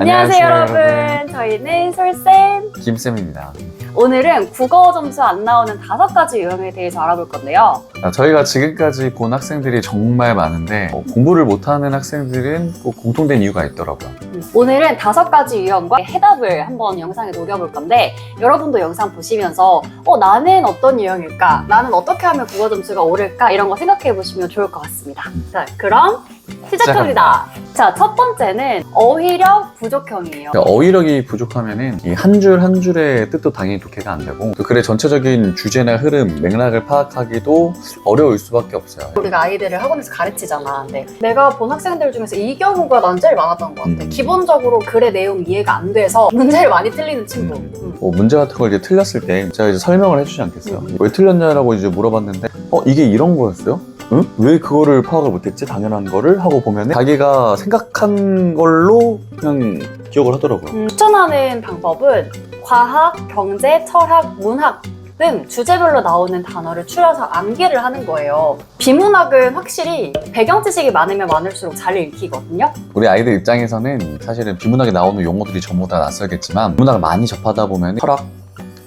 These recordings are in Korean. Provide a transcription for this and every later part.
안녕하세요, 안녕하세요, 여러분. 저희는 솔쌤. 김쌤입니다. 오늘은 국어 점수 안 나오는 다섯 가지 유형에 대해서 알아볼 건데요. 아, 저희가 지금까지 본 학생들이 정말 많은데 어, 공부를 못하는 학생들은 꼭 공통된 이유가 있더라고요. 음, 오늘은 다섯 가지 유형과 해답을 한번 영상에 녹여볼 건데 여러분도 영상 보시면서 어 나는 어떤 유형일까? 나는 어떻게 하면 국어 점수가 오를까? 이런 거 생각해 보시면 좋을 것 같습니다. 자, 그럼 시작합니다. 자, 첫 번째는 어휘력 부족형이에요. 그러니까 어휘력이 부족하면은 이 한 줄 한 줄의 뜻도 당연히 독해가 안 되고 또 글의 전체적인 주제나 흐름, 맥락을 파악하기도 어려울 수밖에 없어요. 우리가 아이들을 학원에서 가르치잖아. 근데 내가 본 학생들 중에서 이 경우가 난 제일 많았던 것 같아. 음. 기본적으로 글의 내용 이해가 안 돼서 문제를 많이 틀리는 친구. 음. 음. 뭐 문제 같은 걸 이제 틀렸을 때 제가 이제 설명을 해주지 않겠어요. 왜 틀렸냐라고 이제 물어봤는데 어 이게 이런 거였어요? 응? 왜 그거를 파악을 못했지? 당연한 거를 하고 보면 자기가 생각한 걸로 그냥 기억을 하더라고요. 음, 추천하는 방법은 과학, 경제, 철학, 문학 등 주제별로 나오는 단어를 추려서 암기를 하는 거예요. 비문학은 확실히 배경 지식이 많으면 많을수록 잘 읽히거든요. 우리 아이들 입장에서는 사실은 비문학에 나오는 용어들이 전부 다 낯설겠지만 비문학을 많이 접하다 보면 철학,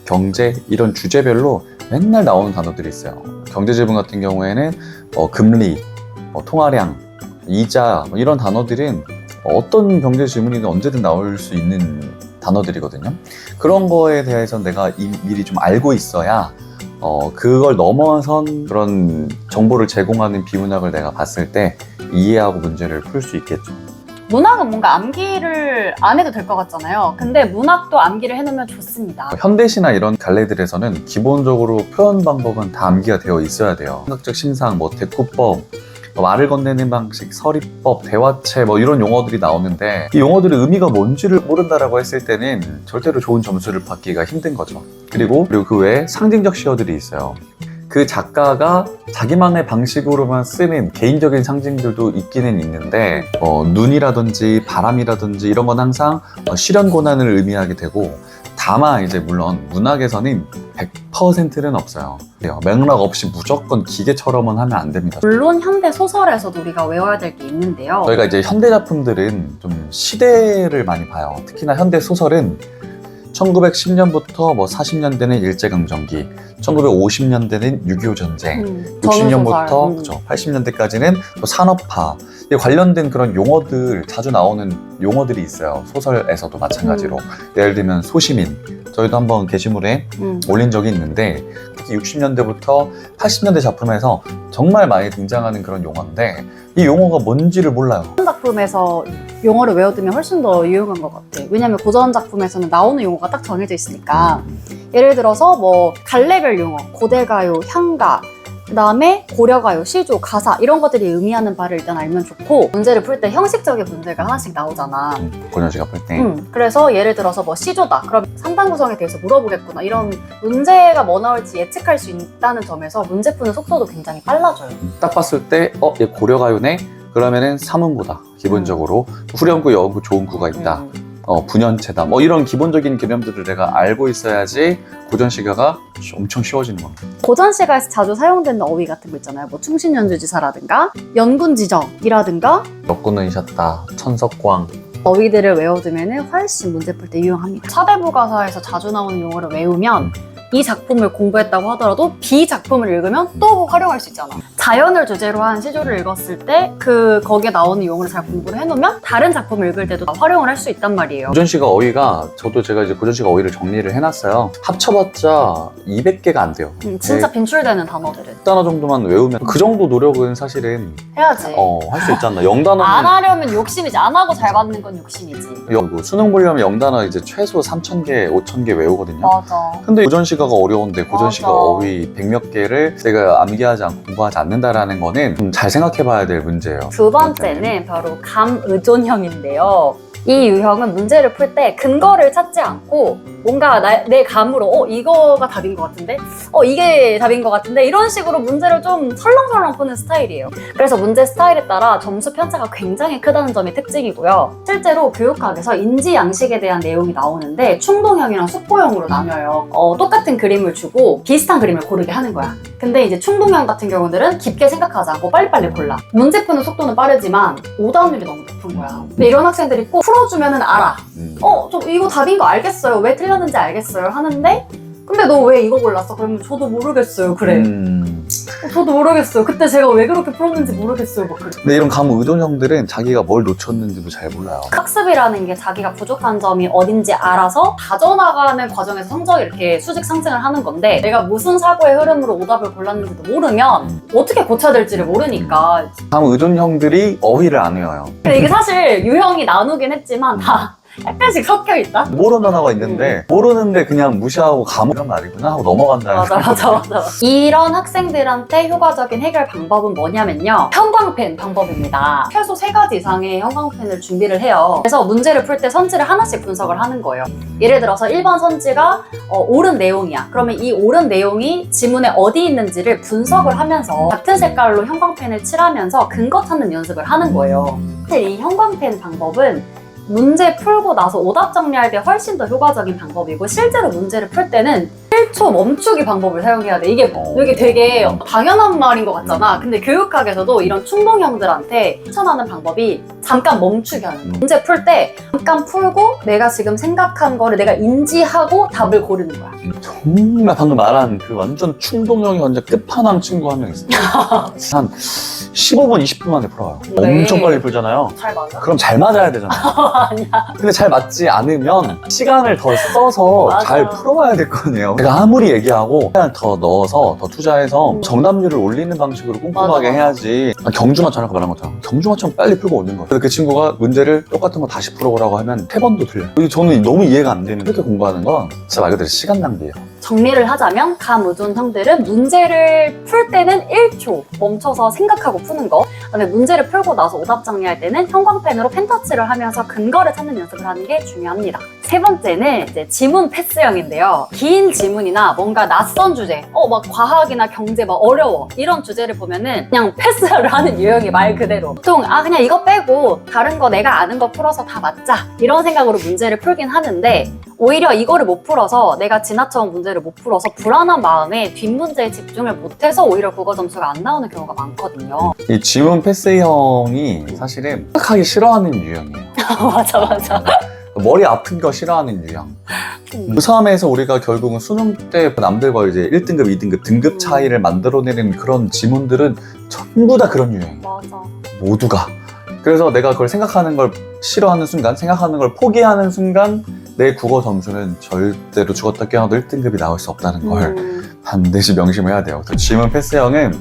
경제 이런 주제별로 맨날 나오는 단어들이 있어요. 경제 지분 같은 경우에는 어, 금리, 어, 통화량, 이자 뭐 이런 단어들은 어떤 경제 지문이든 언제든 나올 수 있는 단어들이거든요. 그런 거에 대해서 내가 이- 미리 좀 알고 있어야 어, 그걸 넘어선 그런 정보를 제공하는 비문학을 내가 봤을 때 이해하고 문제를 풀 수 있겠죠. 문학은 뭔가 암기를 안 해도 될 것 같잖아요. 근데 문학도 암기를 해놓으면 좋습니다. 뭐 현대시나 이런 갈래들에서는 기본적으로 표현 방법은 다 암기가 되어 있어야 돼요. 생각적 심상, 뭐 대꾸법, 뭐 말을 건네는 방식, 서리법, 대화체 뭐 이런 용어들이 나오는데 이 용어들의 의미가 뭔지를 모른다라고 했을 때는 절대로 좋은 점수를 받기가 힘든 거죠. 그리고 그리고 그 외에 상징적 시어들이 있어요. 그 작가가 자기만의 방식으로만 쓰는 개인적인 상징들도 있기는 있는데 어, 눈이라든지 바람이라든지 이런 건 항상 어, 실현 고난을 의미하게 되고 다만 이제 물론 문학에서는 100%는 없어요. 맥락 없이 무조건 기계처럼은 하면 안 됩니다. 물론 현대 소설에서도 우리가 외워야 될 게 있는데요. 저희가 이제 현대 작품들은 좀 시대를 많이 봐요. 특히나 현대 소설은 1910년부터 뭐 40년대는 일제강점기, 1950년대는 6.25 전쟁, 음, 60년부터 전후소설. 음. 그죠, 80년대까지는 또 산업화 관련된 그런 용어들 자주 나오는 용어들이 있어요. 소설에서도 마찬가지로 예를 들면 소시민 저희도 한번 게시물에 음. 올린 적이 있는데 특히 60년대부터 80년대 작품에서 정말 많이 등장하는 그런 용어인데 이 용어가 뭔지를 몰라요. 고전 작품에서 용어를 외워두면 훨씬 더 유용한 것 같아. 왜냐면 고전 작품에서는 나오는 용어가 딱 정해져 있으니까. 예를 들어서 뭐 갈래별 용어, 고대가요, 향가, 그다음에 고려가요, 시조, 가사 이런 것들이 의미하는 바를 일단 알면 좋고 문제를 풀 때 형식적인 문제가 하나씩 나오잖아. 음, 고현 씨가 볼 때. 음, 그래서 예를 들어서 뭐 시조다. 그럼 상당 구성에 대해서 물어보겠구나. 이런 문제가 뭐 나올지 예측할 수 있다는 점에서 문제 푸는 속도도 굉장히 빨라져요. 딱 봤을 때, 어, 얘 고려가요네? 그러면은 삼음구다. 기본적으로. 후렴구, 여음구, 좋은구가 있다. 음. 어, 분연체다. 뭐 이런 기본적인 개념들을 내가 알고 있어야지 고전시가가 엄청 쉬워지는 겁니다. 고전 시가에서 자주 사용되는 어휘 같은 거 있잖아요. 뭐 충신연주지사라든가 연군지정이라든가 역군은이셨다. 천석광. 어휘들을 외워두면 훨씬 문제 풀 때 유용합니다. 차대부 가사에서 자주 나오는 용어를 외우면 이 작품을 공부했다고 하더라도 B 작품을 읽으면 또 활용할 수 있잖아. 자연을 주제로 한 시조를 읽었을 때 그 거기에 나오는 용어를 잘 공부를 해놓으면 다른 작품을 읽을 때도 활용을 할 수 있단 말이에요. 고전시가 어휘가 저도 제가 이제 고전시가 어휘를 정리를 해놨어요. 합쳐봤자 200개가 안 돼요. 음, 진짜 네. 빈출되는 단어들은 1단어 정도만 외우면 그 정도 노력은 사실은 해야지. 어, 할 수 있잖아. 0단어는 안 하려면 욕심이지. 안 하고 잘 받는 건 욕심이지. 그 수능 보려면 0단어 이제 최소 3,000개, 5,000개 외우거든요. 맞아. 근데 고전 시가가 어려운데 고전 시가 맞아. 어휘 100몇 개를 내가 암기하지 않고 공부하지 않는다라는 거는 좀 잘 생각해 봐야 될 문제예요. 두 번째는 바로 감의존형인데요. 이 유형은 문제를 풀 때 근거를 찾지 않고 뭔가 나- 내 감으로 어 이거가 답인 것 같은데 어 이게 답인 것 같은데 이런 식으로 문제를 좀 설렁설렁 푸는 스타일이에요. 그래서 문제 스타일에 따라 점수 편차가 굉장히 크다는 점이 특징이고요. 실제로 교육학에서 인지 양식에 대한 내용이 나오는데 충동형이랑 숙고형으로 나뉘어요. 어, 똑같은 그림을 주고 비슷한 그림을 고르게 하는 거야. 근데 이제 충동형 같은 경우들은 깊게 생각하지 않고 빨리빨리 골라. 문제 푸는 속도는 빠르지만 오답률이 너무 높은 거야. 근데 이런 학생들이 꼭 풀어주면은 알아. 음. 어, 저 이거 답인 거 알겠어요. 왜 틀렸는지 알겠어요. 하는데 근데 너 왜 이거 골랐어? 그러면 저도 모르겠어요. 그래. 음. 어, 저도 모르겠어요. 그때 제가 왜 그렇게 풀었는지 모르겠어요. 막 그래. 근데 이런 감 의존형들은 자기가 뭘 놓쳤는지도 잘 몰라요. 학습이라는 게 자기가 부족한 점이 어딘지 알아서 다져나가는 과정에서 성적이 이렇게 수직 상승을 하는 건데 내가 무슨 사고의 흐름으로 오답을 골랐는지도 모르면 어떻게 고쳐야 될지를 모르니까 감 의존형들이 어휘를 안 외워요. 근데 이게 사실 유형이 나누긴 했지만 다 약간씩 섞여 있다? 모르는 단어가 있는데 모르는데 그냥 무시하고 감이런 말이구나 하고 넘어간다는 맞아 맞아 맞아. 이런 학생들한테 효과적인 해결 방법은 뭐냐면요. 형광펜 방법입니다. 최소 세 가지 이상의 형광펜을 준비를 해요. 그래서 문제를 풀 때 선지를 하나씩 분석을 하는 거예요. 예를 들어서 1번 선지가 어, 옳은 내용이야. 그러면 이 옳은 내용이 지문에 어디 있는지를 분석을 하면서 같은 색깔로 형광펜을 칠하면서 근거 찾는 연습을 하는 거예요. 사실 이 형광펜 방법은 문제 풀고 나서 오답 정리할 때 훨씬 더 효과적인 방법이고 실제로 문제를 풀 때는 1초 멈추기 방법을 사용해야 돼. 이게 어. 이게 되게 당연한 말인 것 같잖아. 근데 교육학에서도 이런 충동형들한테 추천하는 방법이 잠깐 멈추게 하는 거야. 음. 문제 풀 때 잠깐 풀고 내가 지금 생각한 거를 내가 인지하고 답을 고르는 거야. 정말 방금 말한 그 완전 충동형이 완전 끝판왕 친구 한 명 있어요. 한 15분, 20분 만에 풀어요. 네. 엄청 빨리 풀잖아요. 잘 맞아? 그럼 잘 맞아야 되잖아요. 아니야. 근데 잘 맞지 않으면 시간을 더 써서 맞아. 잘 풀어와야 될 거 아니에요. 제가 아무리 얘기하고 시간을 더 넣어서 더 투자해서 음. 정답률을 올리는 방식으로 꼼꼼하게 맞아. 해야지. 아, 경주마처럼 아까 말한 것처럼 경주마처럼 빨리 풀고 오는 거예요. 그래서 그 친구가 문제를 똑같은 거 다시 풀어보라고 하면 세 번도. 이게 저는 너무 이해가 안 되는 이렇게 공부하는 건 진짜 말 그대로 시간 낭비예요. 정리를 하자면 감의존 형들은 문제를 풀 때는 1초 멈춰서 생각하고 푸는 거. 그다음에 문제를 풀고 나서 오답 정리할 때는 형광펜으로 펜터치를 하면서 근거를 찾는 연습을 하는 게 중요합니다. 세 번째는 이제 지문 패스형인데요. 긴 지문이나 뭔가 낯선 주제 어 막 과학이나 경제 막 어려워 이런 주제를 보면은 그냥 패스를 하는 유형이 말 그대로. 보통 아 그냥 이거 빼고 다른 거 내가 아는 거 풀어서 다 맞자 이런 생각으로 문제를 풀긴 하는데 오히려 이거를 못 풀어서 내가 지나쳐온 문제를 못 풀어서 불안한 마음에 뒷문제에 집중을 못해서 오히려 국어 점수가 안 나오는 경우가 많거든요. 이 지문 패스형이 사실은 생각하기 싫어하는 유형이에요. 맞아 맞아. 머리 아픈 거 싫어하는 유형. 음. 고3에서 우리가 결국은 수능 때 남들과 이제 1등급, 2등급 등급 음. 차이를 만들어내는 그런 지문들은 전부 다 그런 유형이에요. 맞아. 모두가. 그래서 내가 그걸 생각하는 걸 싫어하는 순간, 생각하는 걸 포기하는 순간 내 국어 점수는 절대로 죽었다 깨어나도 1등급이 나올 수 없다는 걸 음. 반드시 명심해야 돼요. 그래서 지문 패스형은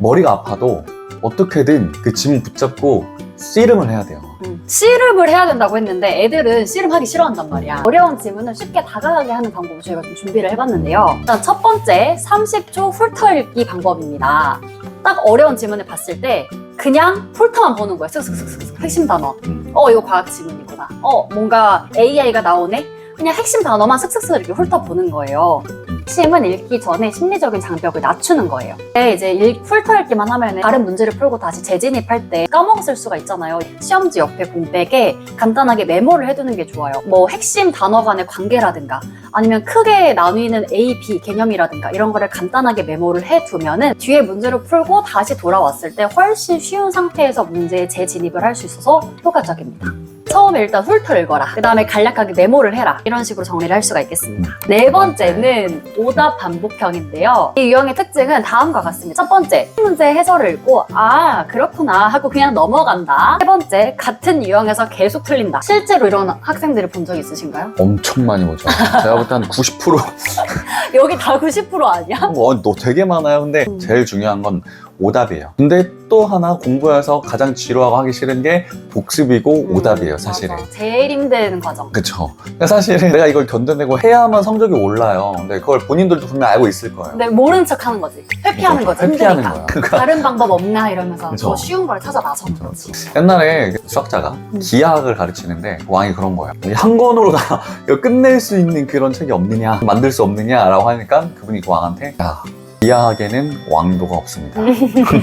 머리가 아파도 어떻게든 그 지문 붙잡고 씨름을 해야 돼요. 음. 씨름을 해야 된다고 했는데 애들은 씨름하기 싫어한단 말이야. 어려운 지문을 쉽게 다가가게 하는 방법을 저희가 좀 준비를 해봤는데요. 일단 첫 번째 30초 훑어 읽기 방법입니다. 딱 어려운 지문을 봤을 때 그냥 훑어만 보는 거야. 슥슥슥슥 핵심 단어. 음. 어 이거 과학 지문이구 나. 어 뭔가 AI가 나오네. 그냥 핵심 단어만 슥슥슥 이렇게 훑어보는 거예요. 핵심은 읽기 전에 심리적인 장벽을 낮추는 거예요. 근데 이제 읽, 훑어 읽기만 하면 다른 문제를 풀고 다시 재진입할 때 까먹었을 수가 있잖아요. 시험지 옆에 공백에 간단하게 메모를 해두는 게 좋아요. 뭐 핵심 단어 간의 관계라든가 아니면 크게 나뉘는 A, B 개념이라든가 이런 거를 간단하게 메모를 해두면은 뒤에 문제를 풀고 다시 돌아왔을 때 훨씬 쉬운 상태에서 문제에 재진입을 할 수 있어서 효과적입니다. 처음에 일단 훑어 읽어라. 그 다음에 간략하게 메모를 해라. 이런 식으로 정리를 할 수가 있겠습니다. 네 번째는 오답 반복형인데요. 이 유형의 특징은 다음과 같습니다. 첫 번째, 문제 해설을 읽고 아 그렇구나 하고 그냥 넘어간다. 세 번째, 같은 유형에서 계속 틀린다. 실제로 이런 학생들을 본 적 있으신가요? 엄청 많이 보죠. 제가 볼 때 한 90%. 여기 다 90% 아니야? 어, 너 되게 많아요. 근데 음. 제일 중요한 건 오답이에요. 근데 또 하나 공부해서 가장 지루하고 하기 싫은 게 복습이고 음, 오답이에요, 사실은. 맞아. 제일 힘든 과정. 그쵸. 근데 사실은 내가 이걸 견뎌내고 해야만 성적이 올라요. 근데 그걸 본인들도 분명 알고 있을 거예요. 근데 모른 척 하는 거지. 회피하는 거지. 회피하는. 거야. 그러니까 다른 방법 없나 이러면서 그쵸. 더 쉬운 걸 찾아 나서는 거지. 옛날에 수학자가 음. 기하학을 가르치는데 왕이 그런 거예요. 이한 권으로 다 끝낼 수 있는 그런 책이 없느냐, 만들 수 없느냐라고 하니까 그분이 그 왕한테 야, 기하학에는 왕도가 없습니다.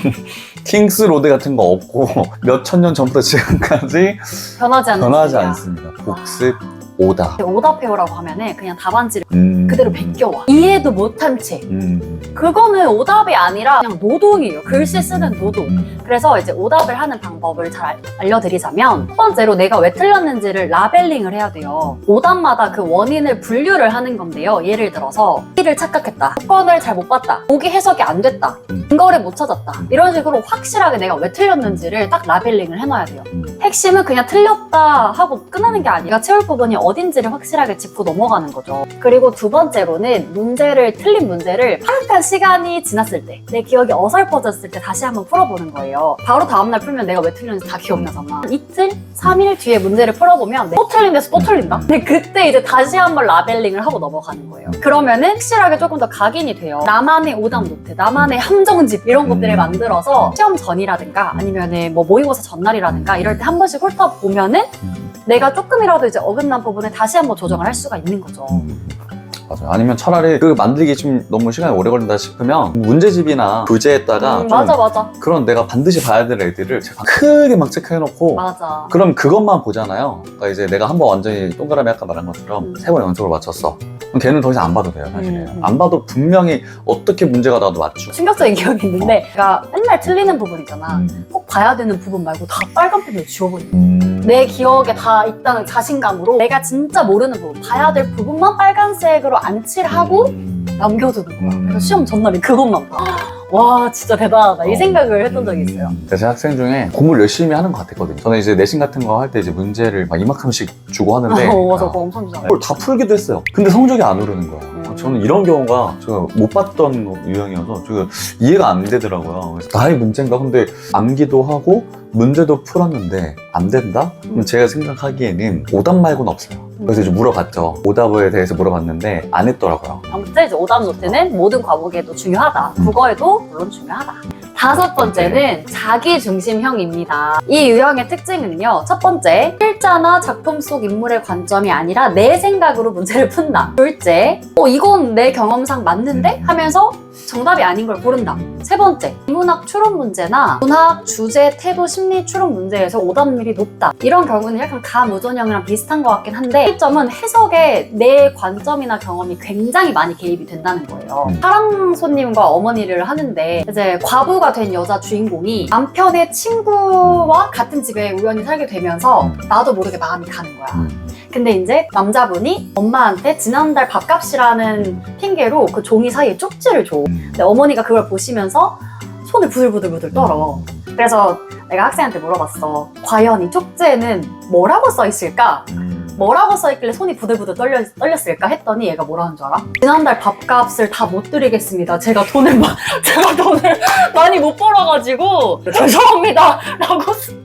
킹스 로드 같은 거 없고 몇 천 년 전부터 지금까지 변하지 않는 변하지. 않습니다. 복습, 오답. 오답해오라고 하면은 그냥 답안지를 음, 음. 그대로 베껴와. 이해도 못한 채. 음. 그거는 오답이 아니라 그냥 노동이에요. 글씨 쓰는 노동. 음. 그래서 이제 오답을 하는 방법을 잘 알- 알려드리자면 첫 번째로 내가 왜 틀렸는지를 라벨링을 해야 돼요. 오답마다 그 원인을 분류를 하는 건데요. 예를 들어서 B를 착각했다. 조건을 잘 못 봤다. 보기 해석이 안 됐다. 음. 근거를 못 찾았다. 이런 식으로 확실하게 내가 왜 틀렸는지를 딱 라벨링을 해놔야 돼요. 음. 핵심은 그냥 틀렸다 하고 끝나는 게 아니라 채울 부분이 어딘지를 확실하게 짚고 넘어가는 거죠. 그리고 두 번째 로는 문제를 틀린 문제를 파악한 시간이 지났을 때 내 기억이 어설퍼졌을 때 다시 한번 풀어보는 거예요. 바로 다음날 풀면 내가 왜 틀렸는지 다 기억나잖아. 이틀, 3일 뒤에 문제를 풀어보면 또 틀린 데서 또 틀린다? 근데 그때 이제 다시 한번 라벨링을 하고 넘어가는 거예요. 그러면은 확실하게 조금 더 각인이 돼요. 나만의 오답 노트, 나만의 함정집 이런 것들을 음. 만들어서 시험 전이라든가 아니면은 뭐 모의고사 전날이라든가 이럴 때 한 번씩 훑어보면은 음. 내가 조금이라도 이제 어긋난 부분을 다시 한번 조정을 할 수가 있는 거죠. 음. 맞아요. 아니면 차라리 그 만들기 좀 너무 시간이 오래 걸린다 싶으면 문제집이나 교재에다가 음, 좀 맞아, 맞아. 그런 내가 반드시 봐야 될 애들을 제가 크게 막 체크해놓고 맞아. 그럼 그것만 보잖아요. 그러니까 이제 내가 한번 완전히 동그라미 아까 말한 것처럼 음. 세번 연속으로 맞췄어. 그럼 걔는 더 이상 안 봐도 돼요, 사실은. 음. 안 봐도 분명히 어떻게 문제가 나도 맞추고. 충격적인 기억이 있는데 내가 맨날 틀리는 부분 있잖아. 음. 꼭 봐야 되는 부분 말고 다 빨간 펜으로 지워버려. 음. 내 기억에 다 있다는 자신감으로 내가 진짜 모르는 부분, 봐야 될 부분만 빨간색으로 안 칠하고 음. 남겨두는 거야. 음. 그래서 시험 전날에 그것만 봐. 와, 진짜 대단하다. 이 어. 생각을 했던 적이 있어요. 음. 제 학생 중에 공부를 열심히 하는 것 같았거든요. 저는 이제 내신 같은 거 할 때 이제 문제를 막 이만큼씩 주고 하는데 어, 맞아. 아, 그거 엄청 좋아. 그걸 다 풀기도 했어요. 근데 성적이 안 오르는 거야. 음. 저는 이런 경우가 제가 못 봤던 유형이어서 제가 이해가 안 되더라고요. 그래서 나의 문제인가? 근데 암기도 하고 문제도 풀었는데 안 된다? 그럼 음. 제가 생각하기에는 오답 말고는 없어요. 그래서 이제 물어봤죠. 오답에 대해서 물어봤는데 안 했더라고요. 아무튼 이제 오답 노트는 모든 과목에도 중요하다. 음. 국어에도 물론 중요하다. 다섯 번째는 자기 중심형입니다. 이 유형의 특징은요. 첫 번째, 필자나 작품 속 인물의 관점이 아니라 내 생각으로 문제를 푼다. 둘째, 어, 이건 내 경험상 맞는데? 음. 하면서 정답이 아닌 걸 고른다. 세 번째, 문학 추론 문제나 문학 주제, 태도, 심리 추론 문제에서 오답률이 높다. 이런 경우는 약간 감의존형이랑 비슷한 것 같긴 한데 점은 해석에 내 관점이나 경험이 굉장히 많이 개입이 된다는 거예요. 음. 사랑 손님과 어머니를 하는데 이제 과부가 된 여자 주인공이 남편의 친구와 같은 집에 우연히 살게 되면서 음. 나도 모르게 마음이 가는 거야. 음. 근데 이제 남자분이 엄마한테 지난달 밥값이라는 핑계로 그 종이 사이에 쪽지를 줘. 음. 근데 어머니가 그걸 보시면서 손을 부들부들부들 떨어. 그래서 내가 학생한테 물어봤어. 과연 이 쪽지에는 뭐라고 써 있을까? 음. 뭐라고 써있길래 손이 부들부들 떨려, 떨렸을까 했더니 얘가 뭐라는 줄 알아? 지난달 밥값을 다 못 드리겠습니다. 제가 돈을 마, 제가 돈을 많이 못 벌어가지고 죄송합니다. 라고 쓰-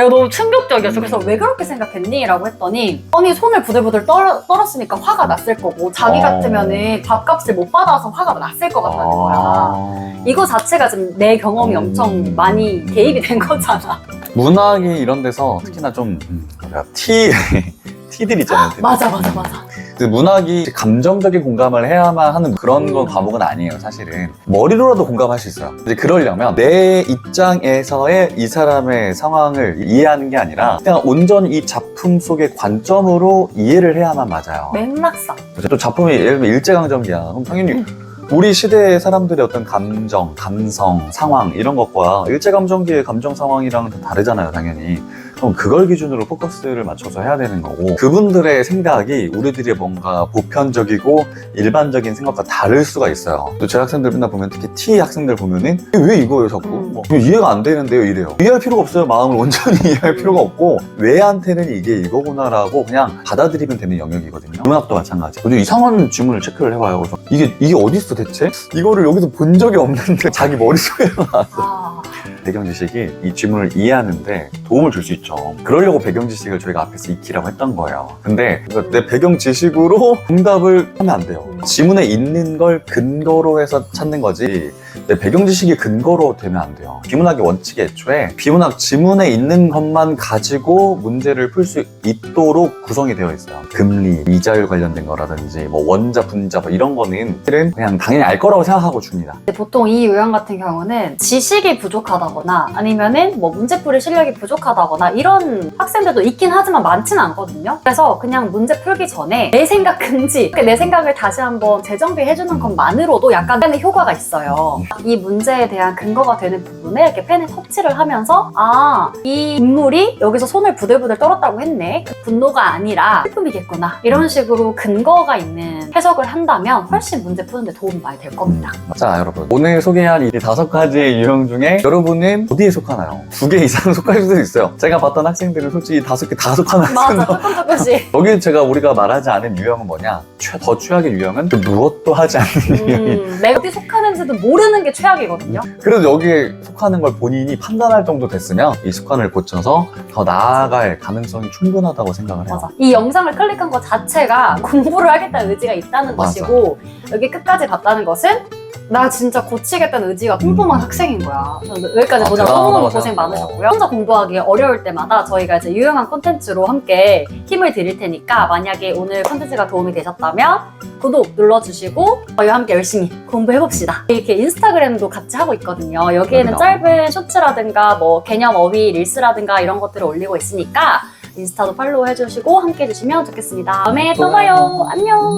내가 너무 충격적이었어. 그래서 왜 그렇게 생각했니? 라고 했더니 아니 손을 부들부들 떨, 떨었으니까 화가 났을 거고 자기 어. 같으면은 밥값을 못 받아서 화가 났을 것 같다는 거야. 아. 이거 자체가 지금 내 경험이 음. 엄청 많이 개입이 된 거잖아. 문학이 이런 데서 특히나 좀 음, 뭐야, 티 티들 있잖아요. 맞아, 맞아, 맞아. 그 문학이 감정적인 공감을 해야만 하는 그런 건 음. 과목은 아니에요, 사실은. 머리로라도 공감할 수 있어요. 이제 그러려면 내 입장에서의 이 사람의 상황을 이해하는 게 아니라 그냥 온전히 이 작품 속의 관점으로 이해를 해야만 맞아요. 맥락상. 또 작품이 예를 들면 일제강점기야. 그럼 당연히 우리 시대의 사람들의 어떤 감정, 감성, 상황 이런 것과 일제감정기의 감정 상황이랑은 좀 다르잖아요, 당연히. 그럼 그걸 기준으로 포커스를 맞춰서 해야 되는 거고 그분들의 생각이 우리들의 뭔가 보편적이고 일반적인 생각과 다를 수가 있어요. 또 제 학생들 맨날 보면 특히 T 학생들 보면은 왜 이거예요, 자꾸? 음. 뭐, 이해가 안 되는데요, 이래요. 이해할 필요가 없어요. 마음을 온전히 이해할 필요가 없고 왜한테는 이게 이거구나라고 그냥 받아들이면 되는 영역이거든요. 문학도 마찬가지. 근데 이상한 질문을 체크를 해봐요. 그래서 이게 이게 어디 있어 대체? 이거를 여기서 본 적이 없는데 자기 머릿속에 아. 배경 지식이 이 질문을 이해하는데 도움을 줄 수 있죠. 그러려고 배경 지식을 저희가 앞에서 익히라고 했던 거예요. 근데 내 배경 지식으로 응답을 하면 안 돼요. 지문에 있는 걸 근거로 해서 찾는 거지 내 배경 지식이 근거로 되면 안 돼요. 비문학의 원칙이 애초에 비문학 지문에 있는 것만 가지고 문제를 풀 수 있도록 구성이 되어 있어요. 금리, 이자율 관련된 거라든지 뭐 원자, 분자 뭐 이런 거는 사실은 그냥 당연히 알 거라고 생각하고 줍니다. 보통 이 요양 같은 경우는 지식이 부족하다거나 아니면은 뭐 문제풀이 실력이 부족하다거나 이런 학생들도 있긴 하지만 많지는 않거든요. 그래서 그냥 문제 풀기 전에 내 생각 금지, 내 생각을 다시 한번 재정비해주는 것만으로도 약간의 효과가 있어요. 이 문제에 대한 근거가 되는 부분에 이렇게 펜에 터치를 하면서 아, 이 인물이 여기서 손을 부들부들 떨었다고 했네. 그 분노가 아니라 슬픔이겠구나. 이런 식으로 근거가 있는 해석을 한다면 훨씬 문제 푸는데 도움이 많이 될 겁니다. 자, 여러분. 오늘 소개한 이 다섯 가지의 유형 중에 여러분은 어디에 속하나요? 두 개 이상 속할 수도 있어요. 제가 봤던 학생들은 솔직히 다섯 개 다 속하는 맞아, 학생들. 조금 조금씩. 여기 제가 우리가 말하지 않은 유형은 뭐냐? 최- 더 최악의 유형은 그 무엇도 하지 않는 유형이. 음, 내가 어디 속하는지도 모르는 게 최악이거든요. 그래도 여기에 속하는 걸 본인이 판단할 정도 됐으면 이 습관을 고쳐서 더 나아갈 가능성이 충분하다고 생각을 해요. 맞아. 이 영상을 클릭한 것 자체가 공부를 하겠다는 의지가 있다는 맞아. 것이고 여기 끝까지 봤다는 것은 나 진짜 고치겠다는 의지가 뿜뿜한 음. 학생인 거야. 여기까지 아, 보자 너무너무 고생 생각해요. 많으셨고요. 혼자 공부하기 어려울 때마다 저희가 이제 유용한 콘텐츠로 함께 힘을 드릴 테니까 만약에 오늘 콘텐츠가 도움이 되셨다면 구독 눌러주시고 저희와 함께 열심히 공부해봅시다. 이렇게 인스타그램도 같이 하고 있거든요. 여기에는 그럼요. 짧은 쇼츠라든가 뭐 개념 어휘 릴스라든가 이런 것들을 올리고 있으니까 인스타도 팔로우 해주시고 함께 해주시면 좋겠습니다. 다음에 또 봐요. 안녕.